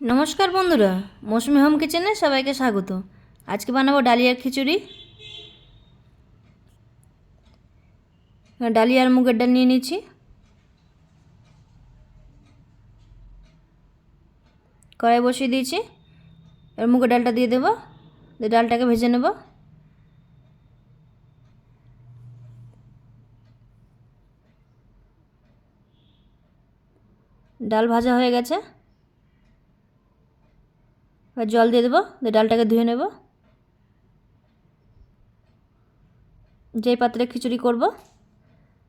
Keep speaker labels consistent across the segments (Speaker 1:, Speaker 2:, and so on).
Speaker 1: নমস্কার বন্ধুরা, মৌসুমি হোম কিচেনে সবাইকে স্বাগত। আজকে বানাবো ডালিয়ার খিচুড়ি। এখানে ডালিয়া আর মুগের ডাল নিয়ে নিচ্ছি। কড়াই বসিয়ে দিয়েছি। এবার মুগের ডালটা দিয়ে দেবো। দিয়ে ডালটাকে ভেজে নেব। ডাল ভাজা হয়ে গেছে। এবার জল দিয়ে দেবো, দিয়ে ডালটাকে ধুয়ে নেব। যেই পাত্রে খিচুড়ি করব,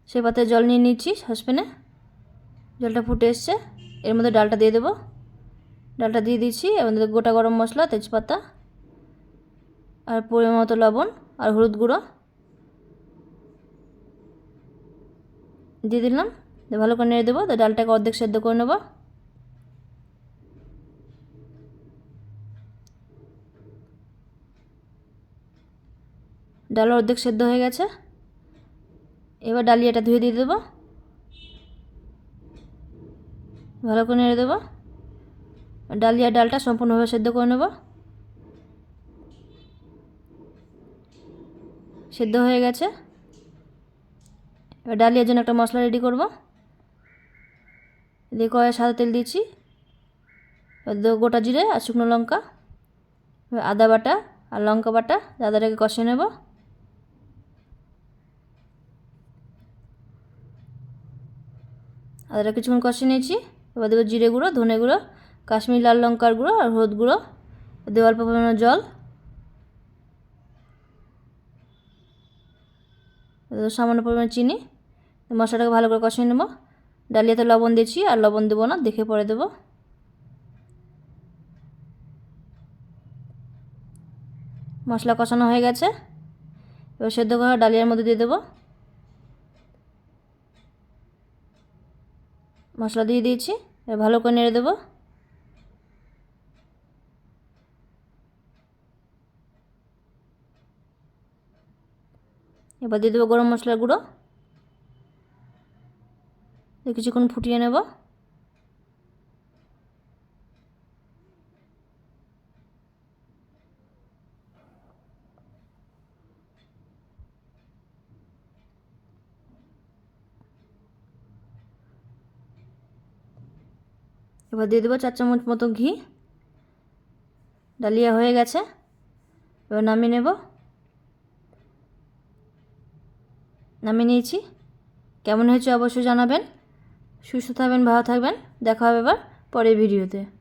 Speaker 1: সেই পাত্রে জল নিয়ে নিচ্ছি সসপ্যানে। জলটা ফুটে এসছে, এর মধ্যে ডালটা দিয়ে দেবো। ডালটা দিয়ে দিচ্ছি, এর মধ্যে গোটা গরম মশলা, তেজপাতা, আর পরিমাণ মতো লবণ আর হলুদ গুঁড়ো। দিয়ে দিলাম ভালো করে নেড়ে দেবো তো ডালটাকে অর্ধেক সেদ্ধ করে নেব। ডাল অর্ধেক সেদ্ধ হয়ে গেছে। এবার ডালিয়াটা ধুয়ে দিয়ে দেবো। ভালো করে নেড়ে দেবো। ডালিয়া ডালটা সম্পূর্ণভাবে সেদ্ধ করে নেব। সেদ্ধ হয়ে গেছে। এবার ডালিয়ার জন্য একটা মশলা রেডি করব। দিয়ে কড়াই সাদা তেল দিয়েছি। গোটা জিরে আর শুকনো লঙ্কা। আদা বাটা আর লঙ্কা বাটা আদাটাকে কষিয়ে নেব। আদাটা কিছুক্ষণ কষিয়ে নিয়েছি। এবার দেবো জিরে গুঁড়ো, ধনে গুঁড়ো, কাশ্মীর লাল লঙ্কার গুঁড়ো আর হলুদ গুঁড়ো। দেবো অল্প পরিমাণে জল। সামান্য পরিমাণে চিনি। মশলাটাকে ভালো করে কষিয়ে নেব। ডালিয়াতে লবণ দিয়েছি, আর লবণ দেবো না, দেখে পরে দেবো। মশলা কষানো হয়ে গেছে। এবার সেদ্ধ করা ডালিয়ার মধ্যে দিয়ে দেবো। মশলা দিয়ে দিয়েছি ভালো করে নেড়ে দেবো। এবার দিয়ে দেবো গরম মশলার গুঁড়ো। কিছুক্ষণ ফুটিয়ে নেব। এবার দিয়ে দেবো চার চামচ মতো ঘি। ডালিয়া হয়ে গেছে। এবার নামিয়ে নেব। নামিয়ে নিয়েছি। কেমন হয়েছে অবশ্যই জানাবেন। সুস্থ থাকবেন, ভালো থাকবেন। দেখা হবে এবার পরের ভিডিওতে।